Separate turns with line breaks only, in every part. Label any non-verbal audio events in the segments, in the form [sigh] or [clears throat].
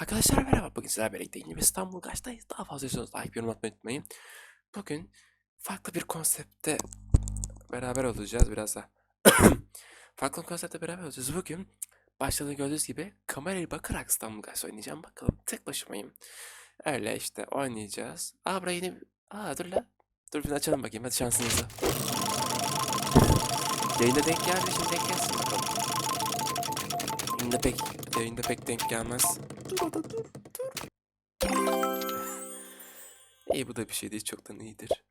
Arkadaşlar merhaba. Bugün sizlerle birlikte bir İstanbul Kaç'tayız. Daha fazla istiyorsanız like, yorum atmayı unutmayın. Bugün farklı bir konsepte beraber olacağız biraz da. [coughs] farklı bir konsepte beraber olacağız. Bugün başta da gördüğünüz gibi kameraya bakarak İstanbul Kaç oynayacağım. Bakalım tek başımayım. Öyle işte oynayacağız. Aa buraya yeni... Aa dur la. Dur bir açalım bakayım hadi şansınızı. Yayında denk geldi şimdi denk gelsin bakalım. Yayında pek, yayında pek denk gelmez. Dur o da dur, dur. İyi bu da bir şey değil, çoktan iyidir.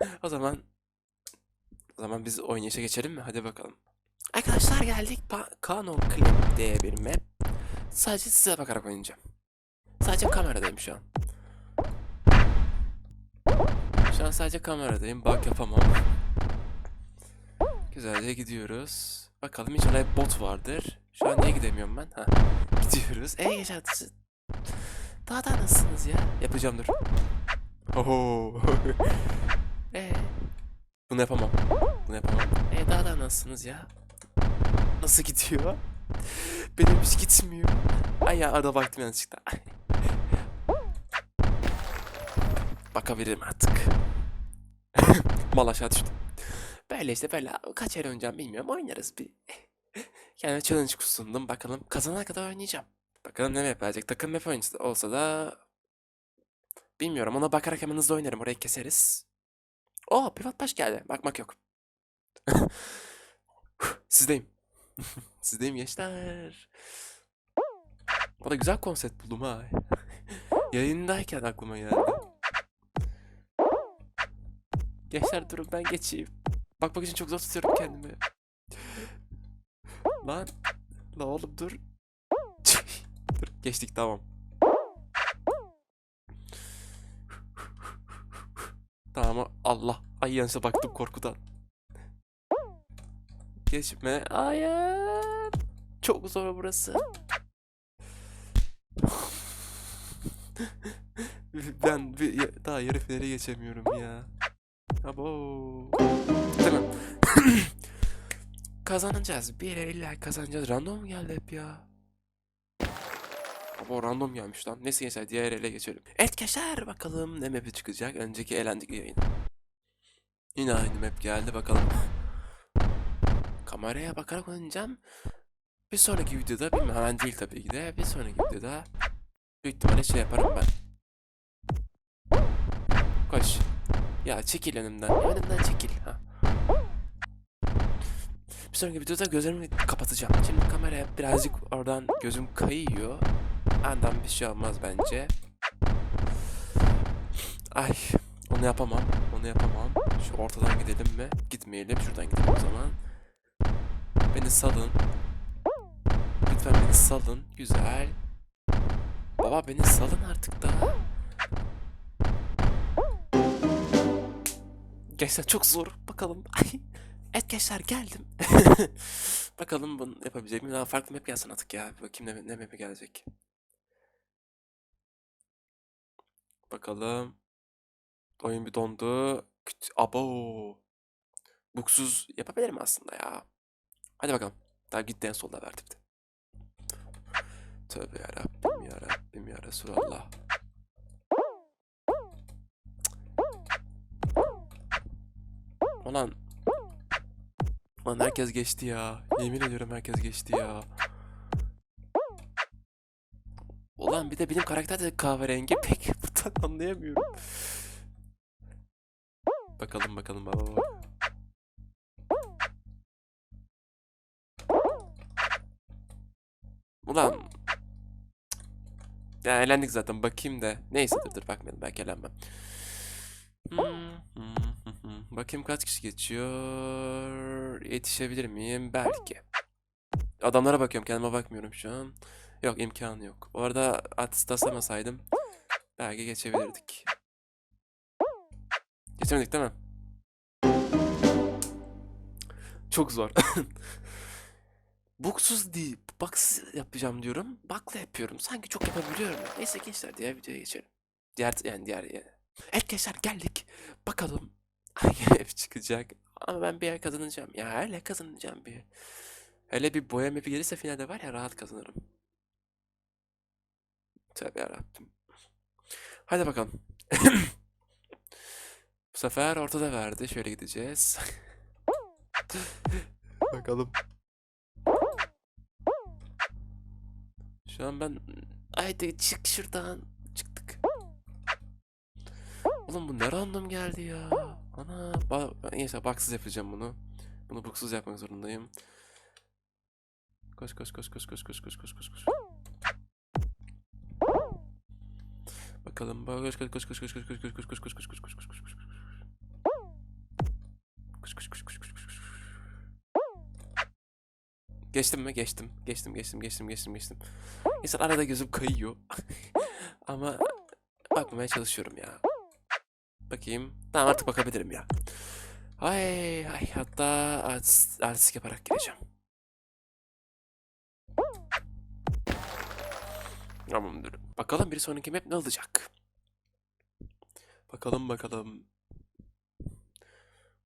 [laughs] o zaman, o zaman biz oynayışa geçelim mi? Hadi bakalım. Arkadaşlar geldik. Canon Clip diye bir map. Sadece size bakarak oynayacağım. Sadece kameradayım şu an. Şu an sadece kameradayım. Bak yapamam. Güzelce gidiyoruz. Bakalım inşallah hep bot vardır. Şu an niye gidemiyorum ben? Ha. Gidiyoruz. Ey yaşatıcı. Daha da nasılsınız ya? Yapacağım dur. Oho. [laughs] Ee, bunu yapamam. Bunu yapamam. E daha da nasılsınız ya? Nasıl gidiyor? Benim hiç gitmiyor. Ay ya arada baktım yanlışlıkla. [laughs] Bakabilirim artık. [laughs] Mal aşağı düştü. Böyle işte böyle kaç el oynayacağım bilmiyorum. Oynarız bir. [laughs] Yani challenge sundum. Bakalım kazanana kadar oynayacağım. Bakalım ne map verecek. Takım map oyuncusu olsa da bilmiyorum. Ona bakarak hemen hızlı oynarım. Orayı keseriz. Oo pivot baş geldi. Bakmak yok. [laughs] Sizdeyim. [laughs] Sizdeyim gençler. Bana güzel konsept buldum ha. Yayındayken aklıma geldi. Gençler durun ben geçeyim. Bakmak için çok zor tutuyorum kendimi. Lan. La oğlum dur. [laughs] dur geçtik tamam. Tamam Allah. Ay yanlışa baktım korkudan. Geçme. Hayır. Çok zor burası. [laughs] ben bir, daha yarı finale geçemiyorum ya. Abo. [clears throat] Kazanacağız. Bir yere illa kazanacağız. Random geldi hep ya. Abo random gelmiş lan. Neyse gençler diğer ele geçelim. Evet gençler bakalım ne map'i çıkacak. Önceki eğlendik yayın. Yine aynı map geldi bakalım. Kameraya bakarak oynayacağım. Bir sonraki videoda bilmem hemen değil tabii ki de. Bir sonraki videoda büyük ihtimalle şey yaparım ben. Koş. Ya çekil önümden. Önümden çekil. Ha. Bir sonraki videoda gözlerimi kapatacağım. Şimdi kameraya birazcık oradan gözüm kayıyor. Andan bir şey olmaz bence. Ay onu yapamam. Onu yapamam. Şu ortadan gidelim mi? Gitmeyelim. Şuradan gidelim o zaman. Beni salın. Lütfen beni salın. Güzel. Baba beni salın artık da. Gençler çok zor. Bakalım. Ay. [laughs] Evet gençler geldim. [laughs] Bakalım bunu yapabilecek miyim? Daha farklı map gelsin artık ya. Bakayım ne, ne map'e gelecek. Bakalım. Oyun bir dondu. Abo. Buksuz yapabilirim aslında ya. Hadi bakalım. Daha gitti en solda verdi bir de. Tövbe yarabbim yarabbim ya Resulallah. Ulan herkes geçti ya. Yemin ediyorum herkes geçti ya. Ulan bir de benim karakter de kahverengi [laughs] pek buradan anlayamıyorum. Bakalım bakalım baba baba. Ulan. Ya eğlendik zaten bakayım da. Neyse dur dur bakmayalım belki eğlenmem. Hmm, hmm. Bakayım kaç kişi geçiyor. Yetişebilir miyim? Belki. Adamlara bakıyorum kendime bakmıyorum şu an. Yok imkanı yok. Bu arada artist taslamasaydım belki geçebilirdik. Geçemedik değil mi? Çok zor. [laughs] Buksuz değil. Baksız yapacağım diyorum. Bakla yapıyorum. Sanki çok yapabiliyorum. Neyse gençler diğer videoya geçelim. Diğer yani diğer yani. Evet gençler geldik. Bakalım [laughs] ev çıkacak. Ama ben bir yer kazanacağım. Ya hele kazanacağım bir. Hele bir boya map'i gelirse finalde var ya rahat kazanırım. Tövbe yarabbim. Hadi bakalım. [laughs] Bu sefer ortada verdi. Şöyle gideceğiz. [laughs] Bakalım. Şu an ben... Haydi çık şuradan. Çıktık. Oğlum bu ne random geldi ya. Ana. Ba neyse baksız yapacağım bunu. Bunu buksuz yapmak zorundayım. Koş koş koş koş koş koş koş koş koş koş. Bakalım koş koş koş koş koş koş koş koş koş koş koş koş koş koş koş koş koş koş. Koş koş koş koş koş. Geçtim mi? Geçtim. Geçtim, geçtim, geçtim, geçtim, geçtim. İnsan arada gözüm kayıyor. Ama bakmamaya çalışıyorum ya. Bakayım. Tamam artık bakabilirim ya. Ay ay hatta artist, artistik yaparak gireceğim. Tamamdır. Bakalım bir sonraki map ne olacak? Bakalım bakalım.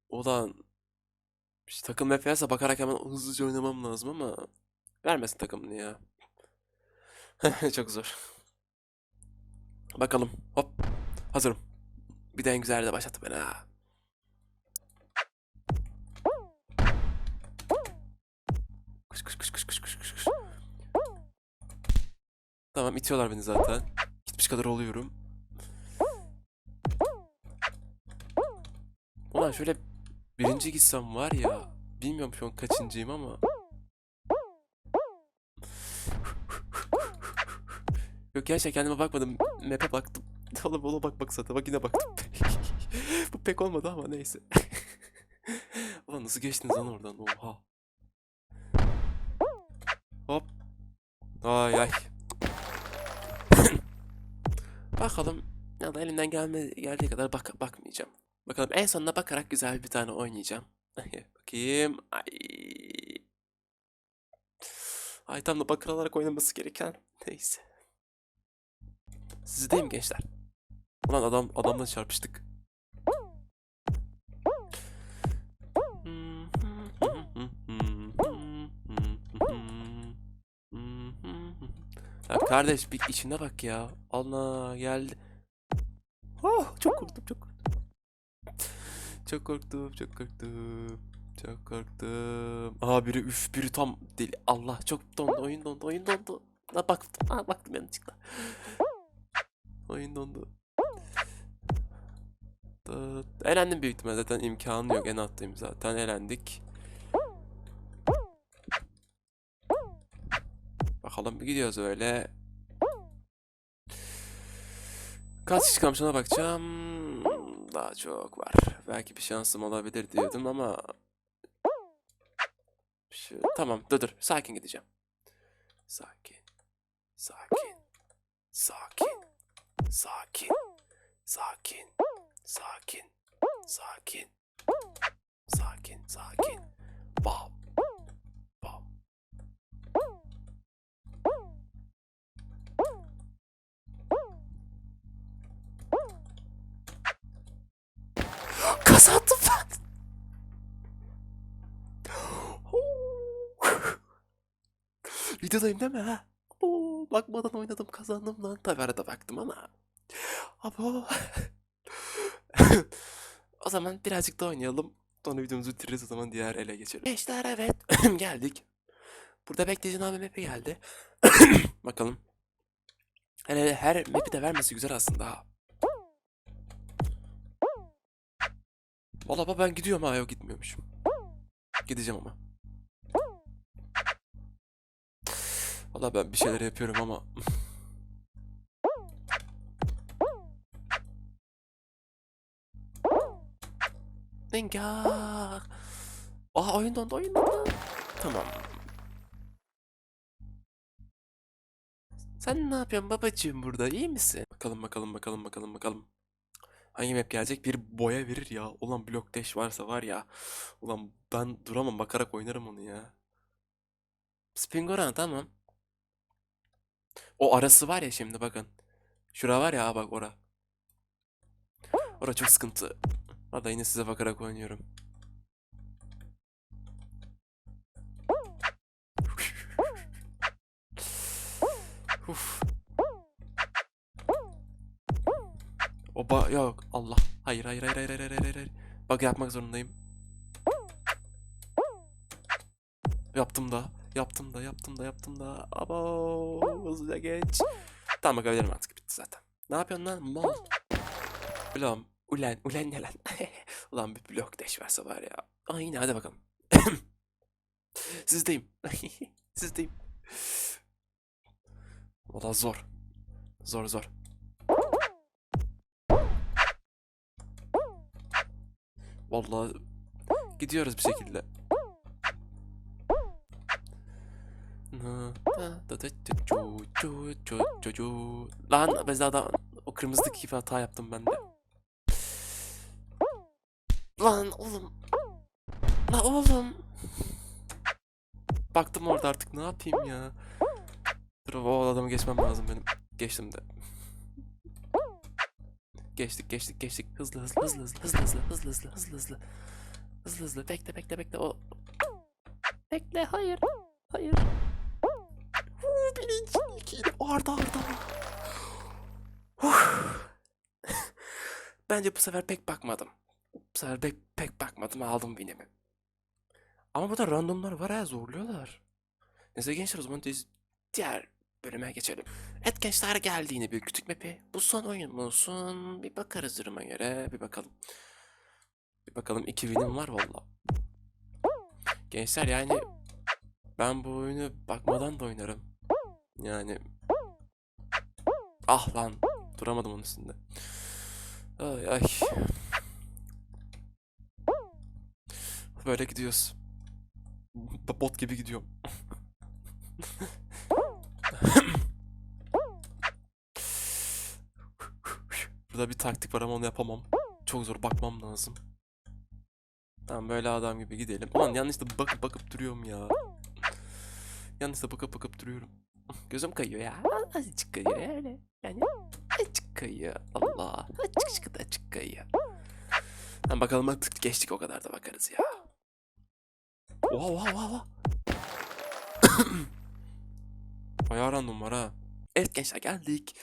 Ulan işte takım map verse bakarak hemen hızlıca oynamam lazım ama vermesin takımını ya. [laughs] Çok zor. Bakalım. Hop. Hazırım. Bir de en güzel de başlattı beni ha. Kış kış kış kış kış kış kış. Tamam itiyorlar beni zaten. Gitmiş kadar oluyorum. Ulan şöyle birinci gitsem var ya. Bilmiyorum şu an kaçıncıyım ama. Yok gerçekten kendime bakmadım. Map'e baktım. [laughs] Oğlum ona bak bak zaten. Bak yine baktım. [laughs] Bu pek olmadı ama neyse. [laughs] Ulan nasıl geçtiniz lan oradan? Oha. Hop. Ay ay. [coughs] Bakalım. Ya da elimden gelme, geldiği kadar bak bakmayacağım. Bakalım en sonunda bakarak güzel bir tane oynayacağım. Bakayım. Ay. Ay tam da bakılarak oynaması gereken. Neyse. Sizdeyim gençler. Ulan adam adamla çarpıştık. Ya kardeş bir içine bak ya. Allah geldi. Oh, çok korktum çok korktum. Çok korktum çok korktum. Çok korktum. Aa biri üf biri tam deli. Allah çok dondu oyun dondu oyun dondu. Ha baktım ha baktım yanlışlıkla. Oyun dondu. Dıt. Elendim büyük ihtimalle zaten imkanı yok en alttayım zaten elendik. Bakalım gidiyoruz öyle. Kaç kişi kalmış ona bakacağım. Daha çok var. Belki bir şansım olabilir diyordum ama... Şu, tamam dur dur sakin gideceğim. Sakin. Sakin. Sakin. Sakin. Sakin. Sakin. Sakin. Sakin. Sakin. Bam. Bam. Kazandım ben. Videodayım değil mi ha? Oo, bakmadan oynadım kazandım lan. Tabii arada baktım ama. Abo. [laughs] o zaman birazcık da oynayalım. Sonra videomuzu bitiririz o zaman diğer ele geçelim. Gençler evet [clears throat] geldik. Burada bekleyeceğin abi map'e geldi. [clears throat] Bakalım. Hele her map'i de vermesi güzel aslında ha. Valla ben gidiyorum ha yok gitmiyormuşum. Gideceğim ama. Valla ben bir şeyler yapıyorum ama. Engah. Aa oyun dondu oyun dondu. Tamam. Sen ne yapıyorsun babacığım burada iyi misin? Bakalım bakalım bakalım bakalım bakalım. Hangi map gelecek? Bir boya verir ya. Ulan blok dash varsa var ya. Ulan ben duramam bakarak oynarım onu ya. Spingoran tamam. O arası var ya şimdi bakın. Şura var ya bak ora. Ora çok sıkıntı. Orada yine size bakarak oynuyorum. Uf. O ba yok Allah. Hayır hayır hayır hayır hayır hayır hayır. Bak yapmak zorundayım. Yaptım da. Yaptım da yaptım da yaptım da. Abo hızlıca geç. Tamam bakabilirim artık bitti zaten. Ne yapıyorsun lan mal? Ulan ulen ulen ne lan? [laughs] Ulan bir blok deş verse var ya. Aynen hadi bakalım. [coughs] Sizdeyim. [laughs] Sizdeyim. Valla zor. Zor zor. Vallahi gidiyoruz bir şekilde. Lan ben daha o kırmızıdaki gibi hata yaptım ben de. Lan oğlum. La oğlum. Baktım orada artık ne yapayım ya. Dur o adamı geçmem lazım benim. Geçtim de. Geçtik geçtik geçtik. Hızlı hızlı hızlı hızlı hızlı hızlı hızlı hızlı hızlı hızlı. Hızlı hızlı bekle bekle bekle o. Bekle hayır. Hayır. Huu, birinci iki. Arda arda. Bence bu sefer pek bakmadım. Bu sefer pek, pek bakmadım aldım winimi. Ama burada randomlar var ha zorluyorlar. Neyse gençler o zaman diğer bölüme geçelim. Evet gençler geldi yine bir küçük map'i. Bu son oyun mu olsun? Bir bakarız duruma göre. Bir bakalım. Bir bakalım iki winim var valla. Gençler yani ben bu oyunu bakmadan da oynarım. Yani ah lan duramadım onun üstünde. Ay ay. Böyle gidiyoruz. Bot gibi gidiyorum. Burada bir taktik var ama onu yapamam. Çok zor bakmam lazım. Tamam böyle adam gibi gidelim. Ulan yanlışlıkla bakıp bakıp duruyorum ya. Yanlışlıkla bakıp bakıp duruyorum. Gözüm kayıyor ya. Azıcık kayıyor ya öyle. Yani azıcık kayıyor. Allah. Azıcık da açık kayıyor. Tamam bakalım artık geçtik o kadar da bakarız ya. Oha oha oha oha. [coughs] Bayağı random var ha. Evet gençler geldik.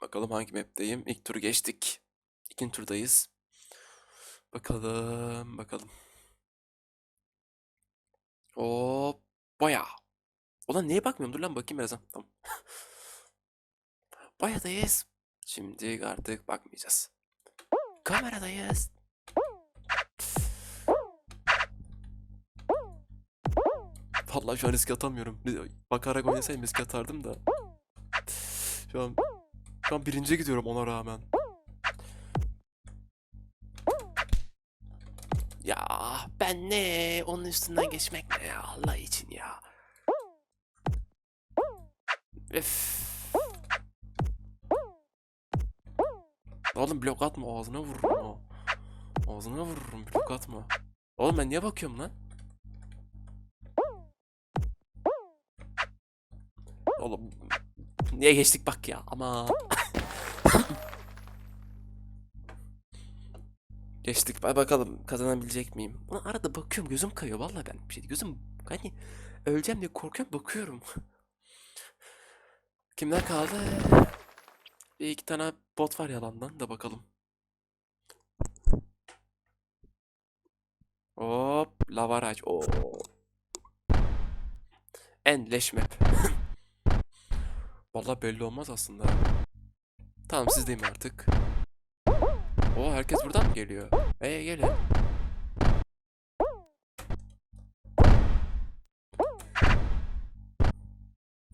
Bakalım hangi map'teyim. İlk turu geçtik. İkinci turdayız. Bakalım bakalım. Hop. Baya. Ulan neye bakmıyorum? Dur lan bakayım birazdan. Tamam. [coughs] Bayadayız. Şimdi artık bakmayacağız. Kameradayız. Vallahi şu an risk atamıyorum. Bakarak oynasaydım risk atardım da. Şu an şu an birinci gidiyorum ona rağmen. Ya ben ne? Onun üstünden geçmek ne ya? Allah için ya. Öf. Oğlum blok atma ağzına vururum ha. Ağzına vururum blok atma. Oğlum ben niye bakıyorum lan? Oğlum niye geçtik bak ya ama. [laughs] Geçtik. Hadi bakalım kazanabilecek miyim? Ulan arada bakıyorum gözüm kayıyor vallahi ben bir şey gözüm hani öleceğim diye korkuyorum bakıyorum. [laughs] Kimler kaldı? Bir iki tane bot var yalandan da bakalım. Hop lavaraj. Oo. En leş map. [laughs] Vallahi belli olmaz aslında. Tamam sizdeyim artık. O herkes buradan mı geliyor? Ee gelin.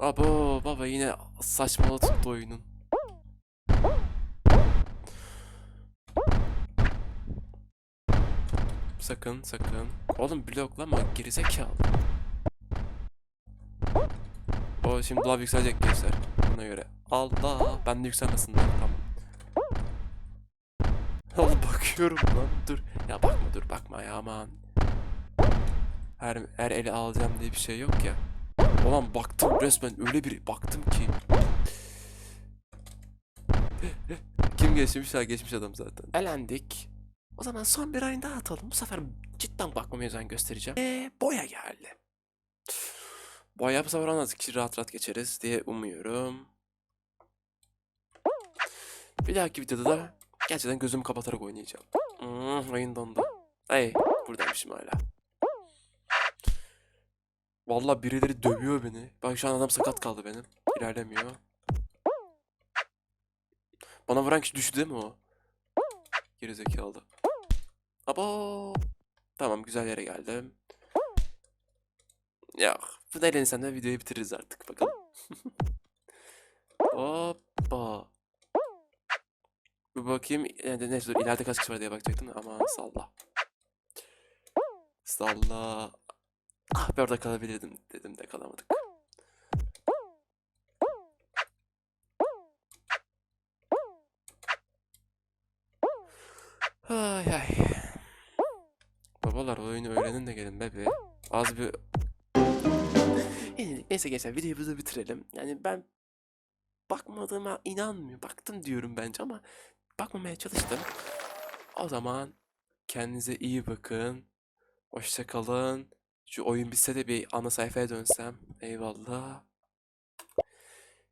Abo baba yine saçmalı tuttu oyunun. Sakın sakın. Oğlum bloklama gerizekalı. O şimdi lav yükselecek gençler. Buna göre. Allah ben de yükselmesin lan tamam. Oğlum bakıyorum lan dur. Ya bakma dur bakma ya aman. Her, her eli alacağım diye bir şey yok ya. Ulan baktım resmen öyle bir baktım ki. Kim geçmiş ha geçmiş adam zaten. Elendik. O zaman son bir ayını daha atalım. Bu sefer cidden bakmamaya özen göstereceğim. Ve boya geldi. Boya bu sefer anladık ki rahat rahat geçeriz diye umuyorum. Bir dahaki videoda da Gerçekten gözümü kapatarak oynayacağım. Hmm, oyun dondu. Ay buradaymışım hala. Vallahi birileri dövüyor beni. Bak şu an adam sakat kaldı benim. İlerlemiyor. Bana vuran kişi düştü değil mi o? Gerizekalı. Abo. Tamam güzel yere geldim. Yok. Bu da eğlenirsem de videoyu bitiririz artık. Bakalım. Hoppa. Bir bakayım. Yani neyse dur, ileride kaç kişi var diye bakacaktım. Aman salla. Salla. Ah be orada kalabilirdim dedim de kalamadık. Ay ay. Babalar oyunu öğrenin de gelin be bir. Az bir... Neyse gençler videoyu burada bitirelim. Yani ben bakmadığıma inanmıyorum. Baktım diyorum bence ama bakmamaya çalıştım. O zaman kendinize iyi bakın. Hoşça kalın. Şu oyun bitse de bir ana sayfaya dönsem. Eyvallah.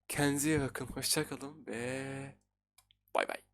Kendinize iyi bakın. Hoşça kalın ve bay bay.